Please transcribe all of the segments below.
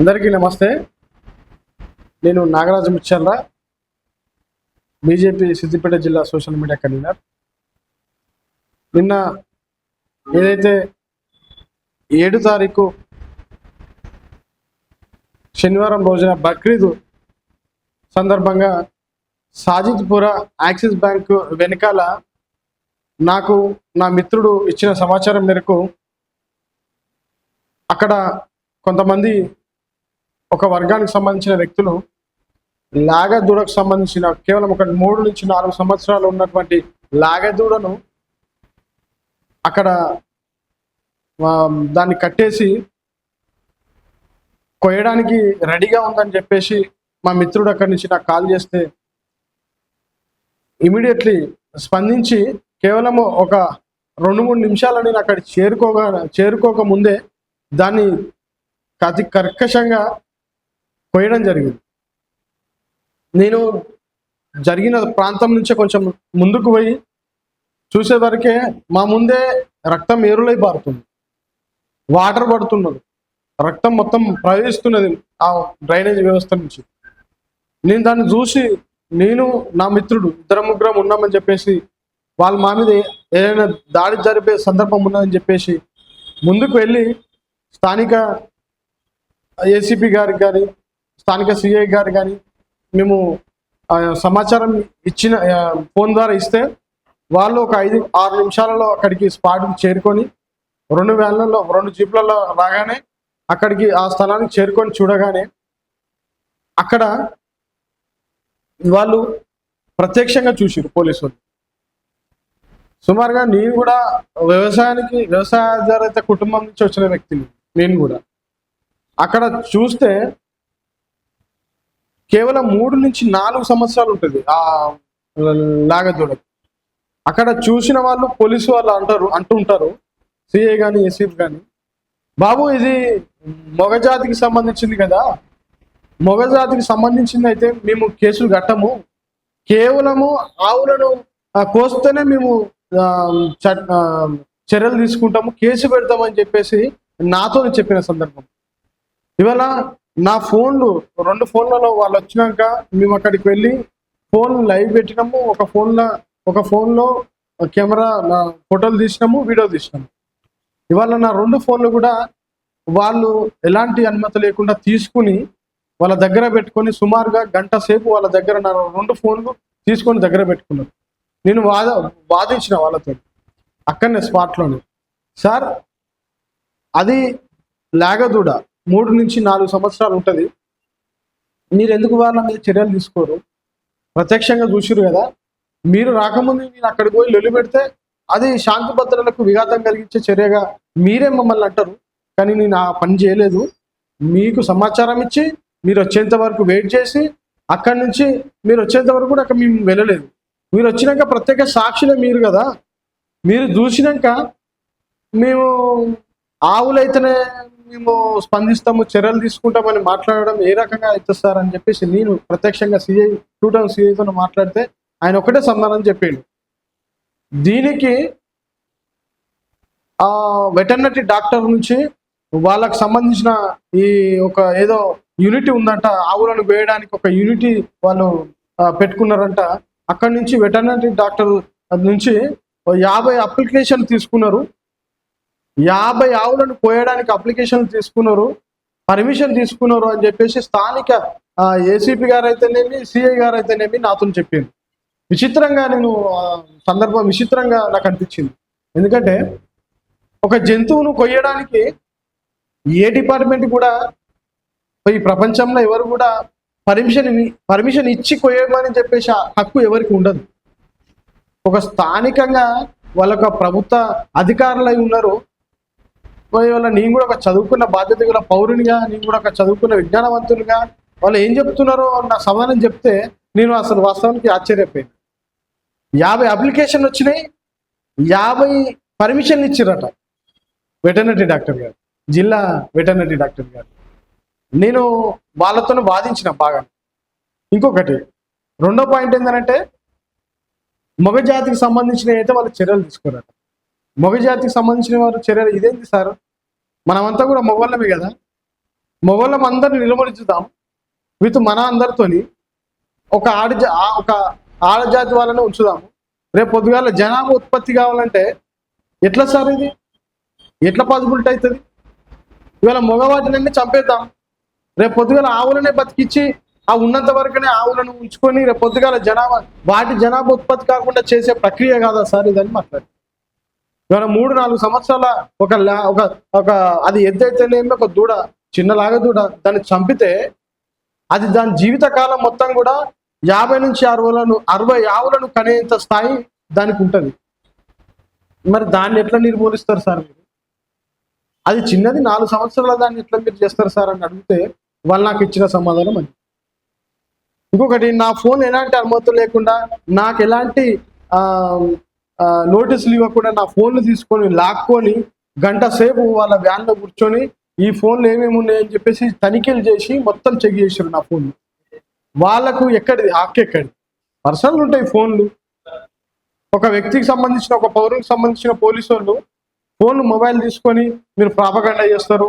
అందరికీ నమస్తే. నేను నాగరాజు ముచ్చర్ల బీజేపీ సిద్దిపేట జిల్లా సోషల్ మీడియా కన్వీనర్. నిన్న ఏదైతే ఏడు తారీఖు శనివారం రోజున బక్రీద్ సందర్భంగా సాజిద్పుర యాక్సిస్ బ్యాంక్ వెనకాల నాకు నా మిత్రుడు ఇచ్చిన సమాచారం మేరకు అక్కడ కొంతమంది ఒక వర్గానికి సంబంధించిన వ్యక్తులు లాగదూడకు సంబంధించిన కేవలం ఒక మూడు నుంచి నాలుగు సంవత్సరాలు ఉన్నటువంటి లాగదూడను అక్కడ దాన్ని కట్టేసి కొయ్యడానికి రెడీగా ఉందని చెప్పేసి మా మిత్రుడు అక్కడి నుంచి నాకు కాల్ చేస్తే ఇమీడియట్లీ స్పందించి కేవలము ఒక రెండు మూడు నిమిషాలని నేను అక్కడ చేరుకోగా చేరుకోక ముందే దాన్ని అతి కర్కశంగా కొయ్యడం జరిగింది. నేను జరిగిన ప్రాంతం నుంచే కొంచెం ముందుకు పోయి చూసేవరకే మా ముందే రక్తం ఏరులై పారుతుంది వాటర్ పడుతున్నది. రక్తం మొత్తం ప్రవహిస్తున్నది ఆ డ్రైనేజ్ వ్యవస్థ నుంచి. నేను దాన్ని చూసి నేను నా మిత్రుడు ఇద్దరు ముగ్గురం ఉన్నామని చెప్పేసి వాళ్ళ మా మీద ఏదైనా దాడి జరిపే సందర్భం ఉన్నదని చెప్పేసి ముందుకు వెళ్ళి స్థానిక ఏసీపీ గారికి కానీ స్థానిక సిఐ గారు కానీ మేము సమాచారం ఇచ్చిన ఫోన్ ద్వారా ఇస్తే వాళ్ళు ఒక ఐదు ఆరు నిమిషాలలో అక్కడికి స్పాట్కి చేరుకొని రెండు వ్యాన్లలో రెండు జీప్లలో రాగానే అక్కడికి ఆ స్థలానికి చేరుకొని చూడగానే అక్కడ వాళ్ళు ప్రత్యక్షంగా చూసిరు పోలీసు వాళ్ళు. సుమారుగా నేను కూడా వ్యవసాయానికి వ్యవసాయ ఆధారిత కుటుంబం నుంచి వచ్చిన వ్యక్తిని నేను కూడా. అక్కడ చూస్తే కేవలం మూడు నుంచి నాలుగు సంవత్సరాలు ఉంటుంది ఆ లాగదూడ అక్కడ చూసిన వాళ్ళు పోలీసు వాళ్ళు అంటారు అంటుంటారు సిఏ కానీ ఎస్సీఫ్ కానీ బాబు ఇది మొగజాతికి సంబంధించింది కదా. మొగజాతికి సంబంధించింది అయితే మేము కేసులు కట్టము. కేవలము ఆవులను ఆ, కోస్తేనే మేము చ- చర్యలు తీసుకుంటాము. కేసు పెడతామని చెప్పేసి నాతో చెప్పిన సందర్భం. ఇవాళ నా ఫోన్లు రెండు ఫోన్లలో వాళ్ళు వచ్చినాక మేము అక్కడికి వెళ్ళి ఫోన్ లైవ్ పెట్టినాము. ఒక ఫోన్లో ఒక ఫోన్లో కెమెరా నా ఫోటోలు తీసినాము వీడియో తీసినాము. ఇవాళ నా రెండు ఫోన్లు కూడా వాళ్ళు ఎలాంటి అనుమతి లేకుండా తీసుకుని వాళ్ళ దగ్గర పెట్టుకొని సుమారుగా గంట సేపు వాళ్ళ దగ్గర నా రెండు ఫోన్లు తీసుకొని దగ్గర పెట్టుకున్నారు. నేను వాద వాదించిన వాళ్ళతో అక్కడనే స్పాట్లోనే. సార్ అది లాగదూడ? మూడు నుంచి నాలుగు సంవత్సరాలు ఉంటుంది. మీరు ఎందుకు వాళ్ళ మీద చర్యలు తీసుకోరు? ప్రత్యక్షంగా చూసిరు కదా. మీరు రాకముందు నేను అక్కడికి పోయి లొల్లి పెడితే అది శాంతి భద్రతలకు విఘాతం కలిగించే చర్యగా మీరే మమ్మల్ని అంటారు. కానీ నేను ఆ పని చేయలేదు. మీకు సమాచారం ఇచ్చి మీరు వచ్చేంత వరకు వెయిట్ చేసి అక్కడి నుంచి మీరు వచ్చేంత వరకు కూడా అక్కడ మేము వెళ్ళలేదు. మీరు వచ్చినాక ప్రత్యేక సాక్షులే మీరు కదా. మీరు చూసినాక మేము ఆవులైతేనే మేము స్పందిస్తాము చర్యలు తీసుకుంటామని మాట్లాడడం ఏ రకంగా అవుతుంది సార్ అని చెప్పేసి నేను ప్రత్యక్షంగా సిఐ టూ టౌన్ సిఐతో మాట్లాడితే ఆయన ఒకటే సమాధానం చెప్పిండు. దీనికి ఆ వెటర్నరీ డాక్టర్ నుంచి వాళ్ళకు సంబంధించిన ఈ ఒక ఏదో యూనిటీ ఉందంట ఆవులను వేయడానికి ఒక యూనిటీ వాళ్ళు పెట్టుకున్నారంట. అక్కడి నుంచి వెటర్నరీ డాక్టర్ నుంచి యాభై అప్లికేషన్ తీసుకున్నారు. యాభై ఆవులను కోయడానికి అప్లికేషన్ తీసుకున్నారు పర్మిషన్ తీసుకున్నారు అని చెప్పేసి స్థానిక ఏసీపీ గారు అయితేనేమి సిఐ గారు అయితేనేమి నాతో చెప్పింది విచిత్రంగా నేను సందర్భం విచిత్రంగా నాకు అనిపించింది. ఎందుకంటే ఒక జంతువును కొయ్యడానికి ఏ డిపార్ట్మెంట్ కూడా ఈ ప్రపంచంలో ఎవరు కూడా పర్మిషన్ పర్మిషన్ ఇచ్చి కొయ్యమని చెప్పేసి ఆ హక్కు ఎవరికి ఉండదు. ఒక స్థానికంగా వాళ్ళొక ప్రభుత్వ అధికారులై ఉన్నారు వల్ల నేను కూడా ఒక చదువుకున్న బాధ్యత గల పౌరునిగా నేను కూడా ఒక చదువుకున్న విజ్ఞానవంతులుగా వాళ్ళు ఏం చెప్తున్నారో నా సమాధానం చెప్తే నేను అసలు వాస్తవానికి ఆశ్చర్యపోయాను. యాభై అప్లికేషన్ వచ్చినాయి యాభై పర్మిషన్ ఇచ్చిరట వెటర్నరీ డాక్టర్ గారు జిల్లా వెటర్నరీ డాక్టర్ గారు. నేను వాళ్ళతో బాధించిన బాగా. ఇంకొకటి రెండో పాయింట్ ఏంటంటే మగ జాతికి సంబంధించిన అయితే వాళ్ళు చర్యలు తీసుకున్నారు మగ జాతికి సంబంధించిన వారు చర్యలు ఇదేంటి సార్? మనమంతా కూడా మొగోళ్ళమే కదా? మొగోళ్ళం అందరిని నిలబడించుదాం విత్ మన అందరితోని ఒక ఆడ జా- ఒక ఆడజాతి వాళ్ళని ఉంచుదాము. రేపు పొద్దుగాల జనాభా ఉత్పత్తి కావాలంటే ఎట్లా సార్ ఇది? ఎట్లా పాసిబిలిటీ అవుతుంది? ఇవాళ మగవాటినన్నీ చంపేద్దాం. రేపు పొద్దుగాల ఆవులనే బతికిచ్చి ఆ ఉన్నంత వరకునే ఆవులను ఉంచుకొని రేపు పొద్దుగాల జనాభా వాటి జనాభా ఉత్పత్తి కాకుండా చేసే ప్రక్రియ కాదా సార్ ఇదని మాట్లాడు ఇవాళ మూడు నాలుగు సంవత్సరాల ఒక లా- ఒక ఒక అది ఎద్దైతేనేమి ఒక దూడ చిన్నలాగా దూడ దాన్ని చంపితే అది దాని జీవిత కాలం మొత్తం కూడా యాభై నుంచి అరవలను అరవై ఆవులను కనేంత స్థాయి దానికి ఉంటుంది. మరి దాన్ని ఎట్లా నిర్మూలిస్తారు సార్ మీరు? అది చిన్నది నాలుగు సంవత్సరాల దాన్ని ఎట్లా మీరు చేస్తారు సార్ అని అడిగితే వాళ్ళు నాకు ఇచ్చిన సమాధానం అది. ఇంకొకటి నా ఫోన్ ఎలాంటి అనుమతులు లేకుండా నాకు ఎలాంటి నోటీసులు ఇవ్వకుండా నా ఫోన్లు తీసుకొని లాక్కొని గంట సేపు వాళ్ళ వ్యాన్లో కూర్చొని ఈ ఫోన్లు ఏమేమి ఉన్నాయని చెప్పేసి తనిఖీలు చేసి మొత్తం చెక్ చేశారు నా ఫోన్ వాళ్ళకు ఎక్కడిది? హక్కు ఎక్కడి పర్సనల్ ఉంటాయి ఫోన్లు. ఒక వ్యక్తికి సంబంధించిన ఒక పౌరునికి సంబంధించిన పోలీసు వాళ్ళు ఫోన్ మొబైల్ తీసుకొని మీరు ప్రాపగండ చేస్తారు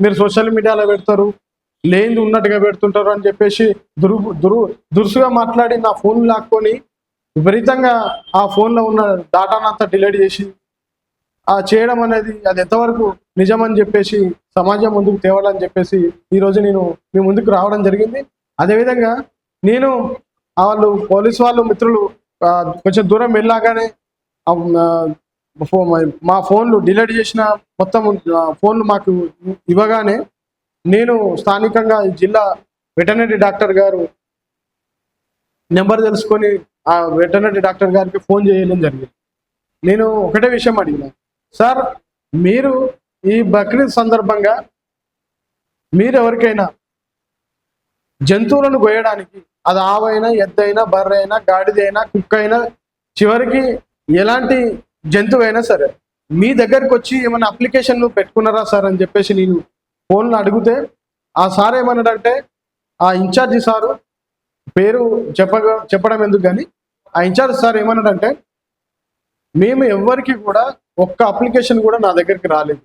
మీరు సోషల్ మీడియాలో పెడతారు లేనిది ఉన్నట్టుగా పెడుతుంటారు అని చెప్పేసి దురు దురు దురుసుగా మాట్లాడి నా ఫోన్ లాక్కొని విపరీతంగా ఆ ఫోన్లో ఉన్న డాటానంతా డిలీట్ చేసి ఆ చేయడం అనేది అది ఎంతవరకు నిజమని చెప్పేసి సమాజం ముందుకు తేవాలని చెప్పేసి ఈరోజు నేను మీ ముందుకు రావడం జరిగింది. అదేవిధంగా నేను వాళ్ళు పోలీస్ వాళ్ళు మిత్రులు కొంచెం దూరం వెళ్ళాగానే మా ఫోన్లు డిలీట్ చేసిన మొత్తం ఫోన్లు మాకు ఇవ్వగానే నేను స్థానికంగా ఈ జిల్లా వెటర్నరీ డాక్టర్ గారు నెంబర్ తెలుసుకొని ఆ వెటర్నరీ డాక్టర్ గారికి ఫోన్ చేయడం జరిగింది. నేను ఒకటే విషయం అడిగిన సార్ మీరు ఈ బక్రీద్ సందర్భంగా మీరు ఎవరికైనా జంతువులను గోయడానికి అది ఆవైనా ఎద్దైనా బర్రె అయినా గాడిదైనా కుక్క అయినా చివరికి ఎలాంటి జంతువు అయినా సరే మీ దగ్గరికి వచ్చి ఏమైనా అప్లికేషన్లు పెట్టుకున్నారా సార్? అని చెప్పేసి నేను ఫోన్లో అడిగితే ఆ సార్ ఏమన్నాడంటే ఆ ఇన్ఛార్జి సారు పేరు చెప్పగా చెప్పడం ఎందుకు కానీ ఆ ఇన్ఛార్జ్ సార్ ఏమన్నాడంటే మేము ఎవ్వరికి కూడా ఒక్క అప్లికేషన్ కూడా నా దగ్గరికి రాలేదు.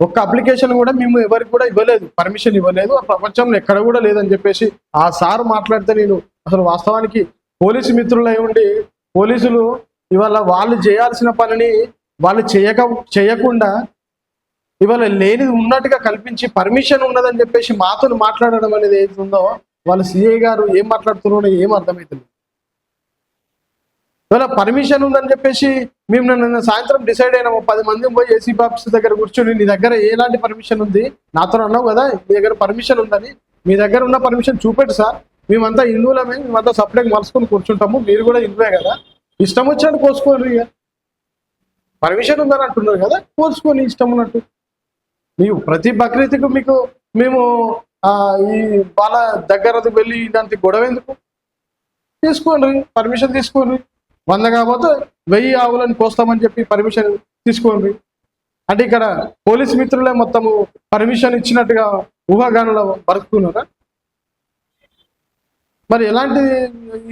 ఒక్క అప్లికేషన్ కూడా మేము ఎవరికి కూడా ఇవ్వలేదు పర్మిషన్ ఇవ్వలేదు ఆ ప్రపంచంలో ఎక్కడ కూడా లేదని చెప్పేసి ఆ సార్ మాట్లాడితే నేను అసలు వాస్తవానికి పోలీసు మిత్రులై ఉండి పోలీసులు ఇవాళ వాళ్ళు చేయాల్సిన పనిని వాళ్ళు చేయక చేయకుండా ఇవాళ లేనిది ఉన్నట్టుగా కల్పించి పర్మిషన్ ఉన్నదని చెప్పేసి మాతో మాట్లాడడం అనేది ఏది ఉందో వాళ్ళ సీఏ గారు ఏం మాట్లాడుతున్నారో ఏం అర్థమవుతుంది ఇవాళ పర్మిషన్ ఉందని చెప్పేసి మేము నిన్న సాయంత్రం డిసైడ్ అయినాము. పది మంది పోయి ఏసీ ఆఫీస్ దగ్గర కూర్చొని నీ దగ్గర ఎలాంటి పర్మిషన్ ఉంది? నాతో అన్నావు కదా మీ దగ్గర పర్మిషన్ ఉందని. మీ దగ్గర ఉన్న పర్మిషన్ చూపెట్టు సార్. మేమంతా హిందువులమే మేమంతా సపరేట్ మలుసుకొని కూర్చుంటాము. మీరు కూడా హిందువే కదా. ఇష్టం వచ్చినట్టు కోసుకోండి ఇక. పర్మిషన్ ఉందని అంటున్నారు కదా కోసుకొని ఇష్టం ఉన్నట్టు. మీ ప్రతి బక్రీద్కు మీకు మేము ఈ వాళ్ళ దగ్గరది వెళ్ళి ఇలాంటి గొడవ ఎందుకు? తీసుకోండి పర్మిషన్ తీసుకోండి. వంద కాకపోతే వెయ్యి ఆవులను కోస్తామని చెప్పి పర్మిషన్ తీసుకోండి. అంటే ఇక్కడ పోలీస్ మిత్రులే మొత్తము పర్మిషన్ ఇచ్చినట్టుగా ఊహాగానంలో బతుకుతున్నారా మరి ఎలాంటి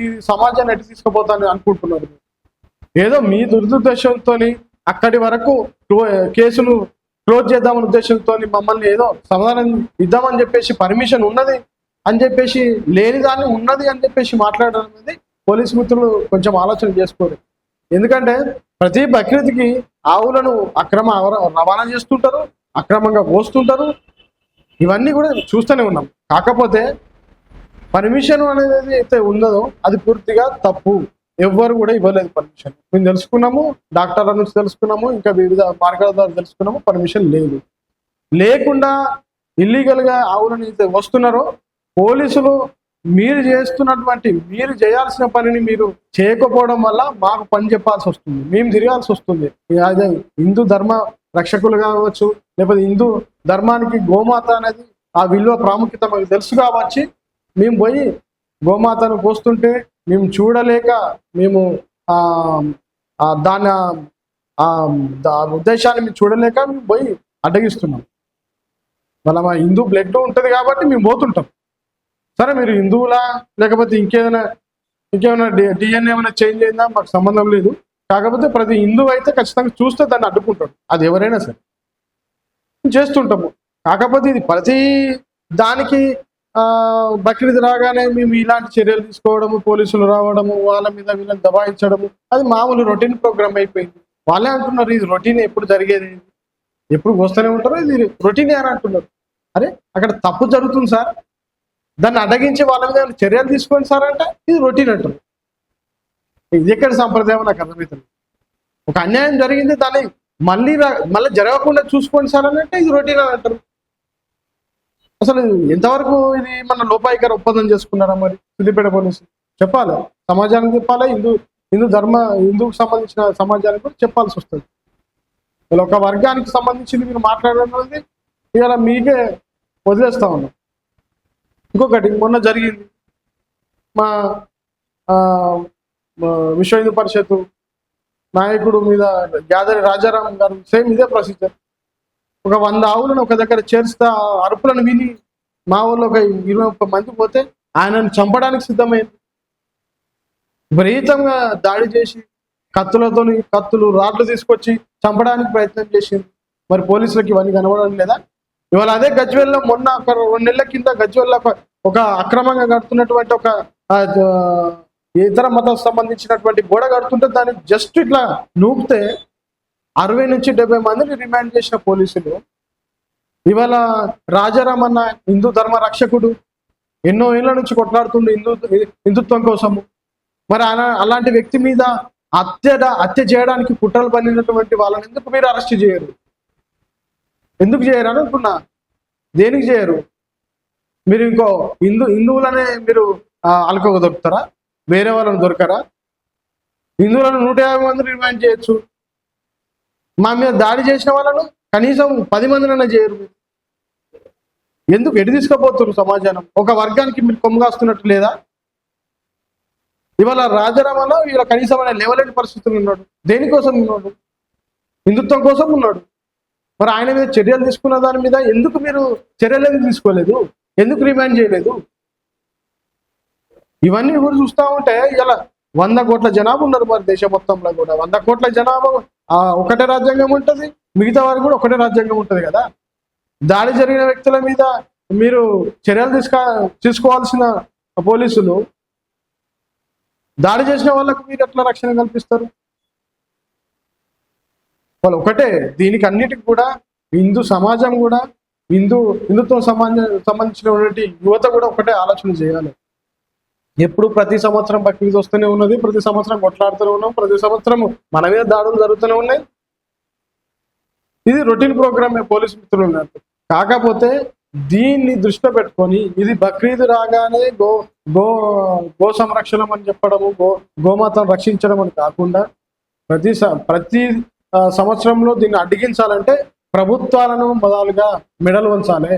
ఈ సమాజాన్ని ఎటు తీసుకుపోతాను అనుకుంటున్నారు? ఏదో మీ దుర్దుద్దేశంతో అక్కడి వరకు కేసును కేసులు క్లోజ్ చేద్దామనే ఉద్దేశంతో మమ్మల్ని ఏదో సమాధానం ఇద్దామని చెప్పేసి పర్మిషన్ ఉన్నది అని చెప్పేసి లేని దాన్ని ఉన్నది అని చెప్పేసి మాట్లాడడం అనేది పోలీస్ మిత్రులు కొంచెం ఆలోచన చేసుకోరు. ఎందుకంటే ప్రతి బక్రీద్కి ఆవులను అక్రమ రవాణా చేస్తుంటారు అక్రమంగా పోస్తుంటారు. ఇవన్నీ కూడా చూస్తూనే ఉన్నాం. కాకపోతే పర్మిషన్ అనేది అయితే ఉన్నదో అది పూర్తిగా తప్పు. ఎవ్వరు కూడా ఇవ్వలేదు పర్మిషన్ మేము తెలుసుకున్నాము డాక్టర్ల నుంచి తెలుసుకున్నాము ఇంకా వివిధ మార్గాల ద్వారా తెలుసుకున్నాము పర్మిషన్ లేదు. లేకుండా ఇల్లీగల్గా ఆవులను అయితే వస్తున్నారో పోలీసులు మీరు చేస్తున్నటువంటి మీరు చేయాల్సిన పనిని మీరు చేయకపోవడం వల్ల మాకు పని చెప్పాల్సి వస్తుంది. మేము తిరగాల్సి వస్తుంది. అదే హిందూ ధర్మ రక్షకులు కావచ్చు లేకపోతే హిందూ ధర్మానికి గోమాత అనేది ఆ విలువ ప్రాముఖ్యత మాకు తెలుసు కాబట్టి మేము పోయి గోమాతను పోస్తుంటే మేము చూడలేక మేము దాని దా ఉద్దేశాన్ని మేము చూడలేక మేము పోయి అడ్డగిస్తున్నాం. మళ్ళీ మా హిందూ బ్లడ్ ఉంటుంది కాబట్టి మేము పోతుంటాం. సరే మీరు హిందువులా? లేకపోతే ఇంకేదైనా ఇంకేమైనా డిఎన్ఏ ఏమైనా చేంజ్ అయిందా? మాకు సంబంధం లేదు. కాకపోతే ప్రతి హిందువు అయితే ఖచ్చితంగా చూస్తే దాన్ని అడ్డుకుంటాడు. అది ఎవరైనా సరే. చేస్తుంటాము. కాకపోతే ఇది ప్రతి దానికి బక్రీద్ రాగానే మేము ఇలాంటి చర్యలు తీసుకోవడము పోలీసులు రావడము వాళ్ళ మీద వీళ్ళని దబాయించడము అది మామూలు రొటీన్ ప్రోగ్రామ్ అయిపోయింది. వాళ్ళే అంటున్నారు ఇది రొటీన్ ఎప్పుడు జరిగేది? ఎప్పుడు వస్తూనే ఉంటారు? ఇది రొటీనే అని అంటున్నారు. అరే అక్కడ తప్పు జరుగుతుంది సార్. దాన్ని అడగించి వాళ్ళ మీద చర్యలు తీసుకోండి సార్ అంటే ఇది రొటీన్ అంటారు. ఇది ఎక్కడ సంప్రదాయం నాకు అర్థమవుతుంది ఒక అన్యాయం జరిగింది దాన్ని మళ్ళీ మళ్ళీ జరగకుండా చూసుకోండి సార్ అని అంటే ఇది రొటీన్ అని అంటారు. అసలు ఎంతవరకు ఇది మన లోపాయికర ఒప్పందం చేసుకున్నారా మరి? సిద్దిపేట పోలీసు. చెప్పాలి. సమాజానికి చెప్పాలి? హిందూ హిందూ ధర్మ హిందూకు సంబంధించిన సమాజానికి కూడా చెప్పాల్సి వస్తుంది. ఇలా ఒక వర్గానికి సంబంధించింది మీరు మాట్లాడడం ఇవాళ మీకే వదిలేస్తా ఉన్నాం. ఇంకొకటి మొన్న జరిగింది. మా విశ్వ హిందూ పరిషత్ నాయకుడు మీద గ్యాదరి రాజారాం గారు సేమ్ ఇదే ప్రొసీజర్ ఒక వంద ఆవులను ఒక దగ్గర చేరుస్తా అరుపులను విని మా ఊళ్ళో ఒక ఇరవై ముప్పై మంది పోతే ఆయనను చంపడానికి సిద్ధమైంది. విపరీతంగా దాడి చేసి కత్తులతో కత్తులు రాడ్లు తీసుకొచ్చి చంపడానికి ప్రయత్నం చేసింది. మరి పోలీసులకు ఇవన్నీ కనబడడం లేదా? ఇవాళ అదే గజ్వెల్లో మొన్న ఒక రెండు నెలల కింద గజ్వెల్లో ఒక- అక్రమంగా కడుతున్నటువంటి ఒక ఇతర మతం సంబంధించినటువంటి గోడ కడుతుంటే దాన్ని జస్ట్ ఇట్లా నూపితే అరవై నుంచి డెబ్బై మందిని రిమాండ్ చేసిన పోలీసులు. ఇవాళ రాజారాం అన్న హిందూ ధర్మ రక్షకుడు. ఎన్నో ఏళ్ళ నుంచి కొట్లాడుతుండు హిందూ హిందుత్వం కోసము. మరి అలా అలాంటి వ్యక్తి మీద హత్య హత్య చేయడానికి కుట్రలు పన్నినటువంటి వాళ్ళని ఎందుకు మీరు అరెస్ట్ చేయరు? ఎందుకు చేయరు అని అనుకున్నా? దేనికి చేయరు? మీరు ఇంకో హిందూ హిందువులనే మీరు అలకొక దొరుకుతారా? వేరే వాళ్ళని దొరకరా? హిందువులను నూట యాభై మంది రిమాండ్ చేయొచ్చు. మా మీద దాడి చేసిన వాళ్ళను కనీసం పది మందినైనా చేయరు. ఎందుకు? ఎటు తీసుకుపోతున్నారు సమాజానం ఒక వర్గానికి మీరు కొమ్మగాస్తున్నట్టు లేదా? ఇవాళ రాజరామలో ఇలా కనీసం ఆయన లేవలేని పరిస్థితులు ఉన్నాడు. దేనికోసం ఉన్నాడు? హిందుత్వం కోసం ఉన్నాడు. మరి ఆయన మీద చర్యలు తీసుకున్న దాని మీద ఎందుకు మీరు చర్యలు ఎందుకు తీసుకోలేదు? ఎందుకు రిమాండ్ చేయలేదు? ఇవన్నీ కూడా చూస్తా ఉంటే ఇలా వంద కోట్ల జనాభా ఉన్నారు మరి దేశం మొత్తంలో కూడా. వంద కోట్ల జనాభా ఒకటే రాజ్యాంగం ఉంటుంది మిగతా వారు కూడా ఒకటే రాజ్యాంగం ఉంటుంది కదా? దాడి జరిగిన వ్యక్తుల మీద మీరు చర్యలు తీసుకో తీసుకోవాల్సిన పోలీసులు దాడి చేసిన వాళ్ళకు మీరు ఎట్లా రక్షణ కల్పిస్తారు? వాళ్ళు ఒకటే దీనికి అన్నిటికి కూడా హిందూ సమాజం కూడా హిందూ హిందుత్వం సమాజ సంబంధించినటువంటి యువత కూడా ఒకటే ఆలోచన చేయాలి. ఎప్పుడు ప్రతి సంవత్సరం బక్రీద్ వస్తూనే ఉన్నది ప్రతి సంవత్సరం కొట్లాడుతూనే ఉన్నాం ప్రతి సంవత్సరం మన మీద దాడులు జరుగుతూనే ఉన్నాయి. ఇది రొటీన్ ప్రోగ్రామ్ పోలీస్ మిత్రులు ఉన్నారు. కాకపోతే దీన్ని దృష్టిలో పెట్టుకొని ఇది బక్రీద్ రాగానే గో గో గో సంరక్షణం అని చెప్పడము గో గోమాతను రక్షించడం అని కాకుండా ప్రతి ప్రతి సంవత్సరంలో దీన్ని అడ్డగించాలంటే ప్రభుత్వాలను మొదలుగా మెడలు వంచాలి.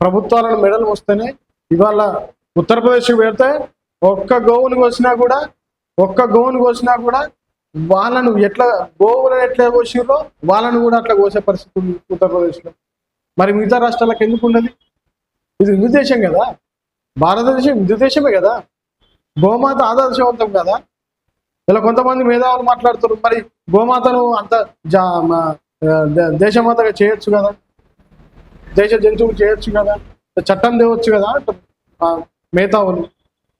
ప్రభుత్వాలను మెడలు వస్తేనే ఇవాళ ఉత్తరప్రదేశ్కి పెడితే ఒక్క గోవును కోసినా కూడా ఒక్క గోవును కోసినా కూడా వాళ్ళను ఎట్లా గోవులను ఎట్లా కోసిరో వాళ్ళను కూడా అట్లా కోసే పరిస్థితి ఉంది ఉత్తరప్రదేశ్లో మరి మిగతా రాష్ట్రాలకు ఎందుకు ఉన్నది ఇది హిందూ దేశం కదా? భారతదేశం హిందూ దేశమే కదా? గోమాత ఆదర్శవంతం కదా? ఇలా కొంతమంది మేధావులు మాట్లాడుతారు మరి గోమాతను అంత జా మా- దేశమాతగా చేయొచ్చు కదా? దేశ జంతువులు చేయొచ్చు కదా? చట్టం తేవచ్చు కదా? మిగతా ఆ,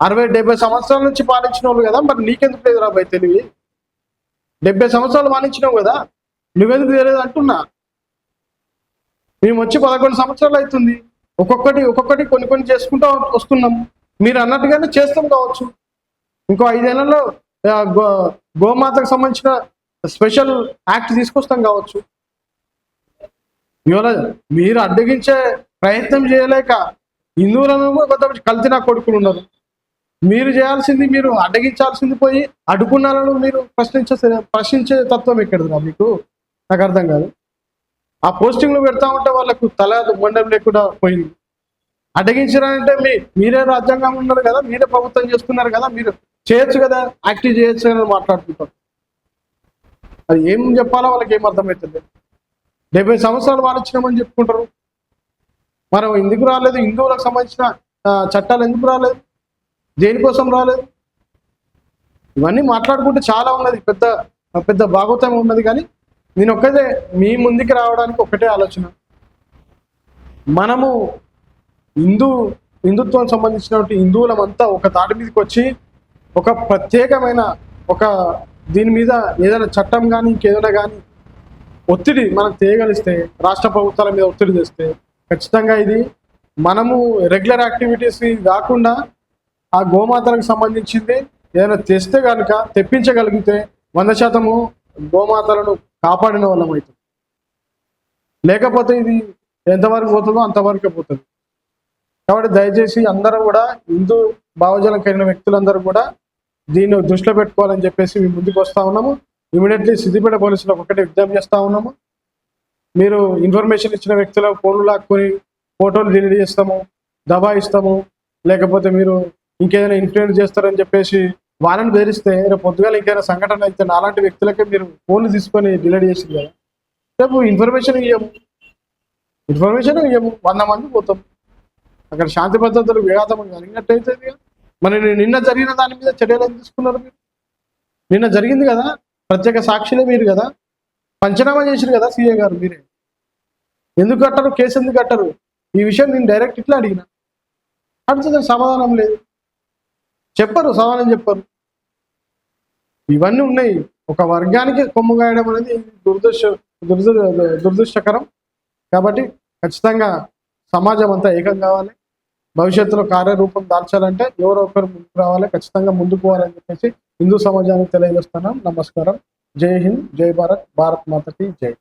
అరవై డెబ్బై సంవత్సరాల నుంచి పాలించిన వాళ్ళు కదా మరి నీకెందుకు లేదు రాబాయ్ తెలివి? డెబ్బై సంవత్సరాలు పాలించినావు కదా నువ్వెందుకు తెలియదు అంటున్నా? మేము వచ్చి పదకొండు సంవత్సరాలు అవుతుంది ఒక్కొక్కటి ఒక్కొక్కటి కొన్ని కొన్ని చేసుకుంటూ వస్తున్నాం. మీరు అన్నట్టుగానే చేస్తాం కావచ్చు. ఇంకో ఐదేళ్ళలో గో గోమాతకు సంబంధించిన స్పెషల్ యాక్ట్ తీసుకొస్తాం కావచ్చు. ఇవాళ మీరు అడ్డగించే ప్రయత్నం చేయలేక హిందువులను కొంతమంది కలిసిన నా కొడుకులు ఉన్నారు. మీరు చేయాల్సింది మీరు అడ్డగించాల్సింది పోయి అడ్డుకున్నాలను మీరు ప్రశ్నించే ప్రశ్నించే తత్వం ఎక్కడదా మీకు? నాకు అర్థం కాదు. ఆ పోస్టింగ్లు పెడతా ఉంటే వాళ్ళకు తల మండం లేకుండా పోయింది. అడ్డగించారంటే మీ మీరే రాజ్యాంగం ఉన్నారు కదా మీరే ప్రభుత్వం చేస్తున్నారు కదా మీరు చేయొచ్చు కదా యాక్టివ్ చేయొచ్చు అని మాట్లాడుతుంటారు అది ఏం చెప్పాలో వాళ్ళకి ఏం అర్థమవుతుంది? డెబ్బై సంవత్సరాలు వాడిచ్చినామని చెప్పుకుంటారు. మనం ఎందుకు రాలేదు? హిందువులకు సంబంధించిన చట్టాలు ఎందుకు రాలేదు? దేనికోసం రాలేదు? ఇవన్నీ మాట్లాడుకుంటే చాలా ఉన్నది. పెద్ద పెద్ద భాగవతం ఉన్నది కానీ నేను ఒక్కదే మీ ముందుకి రావడానికి ఒకటే ఆలోచన. మనము హిందూ హిందుత్వం సంబంధించినటువంటి హిందువులమంతా ఒక తాటి మీదకి వచ్చి ఒక ప్రత్యేకమైన ఒక దీని మీద ఏదైనా చట్టం కానీ ఇంకేదైనా కానీ ఒత్తిడి మనకు తేయగలిస్తే రాష్ట్ర ప్రభుత్వాల మీద ఒత్తిడి తెస్తే ఖచ్చితంగా ఇది. మనము రెగ్యులర్ యాక్టివిటీస్ కాకుండా ఆ గోమాతలకు సంబంధించింది ఏదైనా తెస్తే కనుక తెప్పించగలిగితే వంద శాతము గోమాతలను కాపాడిన వాళ్ళం అవుతుంది లేకపోతే ఇది ఎంతవరకు పోతుందో అంతవరకే పోతుంది. కాబట్టి దయచేసి అందరూ కూడా హిందూ భావజలం కలిగిన వ్యక్తులందరూ కూడా దీన్ని దృష్టిలో పెట్టుకోవాలని చెప్పేసి మేము ముందుకు వస్తా ఉన్నాము. ఇమీడియట్లీ సిద్దిపేట పోలీసులకు ఒకటే విజ్ఞప్తి చేస్తా ఉన్నాము. మీరు ఇన్ఫర్మేషన్ ఇచ్చిన వ్యక్తుల ఫోన్లు లాక్కొని ఫోటోలు డిలీట్ చేస్తాము దబాయిస్తాము లేకపోతే మీరు ఇంకేదైనా ఇన్ఫ్లుయెన్స్ చేస్తారని చెప్పేసి వాళ్ళని బెదిరిస్తే రేపు పొద్దుగాల ఇంకేదైనా సంఘటన అయితే నాలాంటి వ్యక్తులకే మీరు ఫోన్లు తీసుకొని డిలీట్ చేసింది కదా. రేపు ఇన్ఫర్మేషన్ ఇవ్వము ఇన్ఫర్మేషన్ ఇవ్వము వంద మంది పోతాం. అక్కడ శాంతి భద్రతలు విఘాతం కలిగినట్టయితే మరి నిన్న జరిగిన దాని మీద చర్యలు తీసుకున్నారు మీరు? నిన్న జరిగింది కదా? ప్రత్యేక సాక్షులే మీరు కదా? పంచనామా చేశారు కదా సీఏ గారు మీరే. ఎందుకు కట్టరు? కేసు ఎందుకు కట్టరు? ఈ విషయం నేను డైరెక్ట్ ఇట్లా అడిగిన. అడిగితే సమాధానం లేదు. చెప్పరు సమాధానం చెప్పరు. ఇవన్నీ ఉన్నాయి. ఒక వర్గానికి కొమ్ము గాయడం అనేది దురదృష్ట దురద దురదృష్టకరం. కాబట్టి ఖచ్చితంగా సమాజం అంతా ఏకం కావాలి. భవిష్యత్తులో కార్యరూపం దాల్చాలంటే ఎవరో ఒకరు ముందుకు రావాలి. ఖచ్చితంగా ముందుకు పోవాలని చెప్పేసి హిందూ సమాజానికి తెలియజేస్తున్నాం. నమస్కారం. జై హింద్ జై భారత్ భారత్ మాతకి జై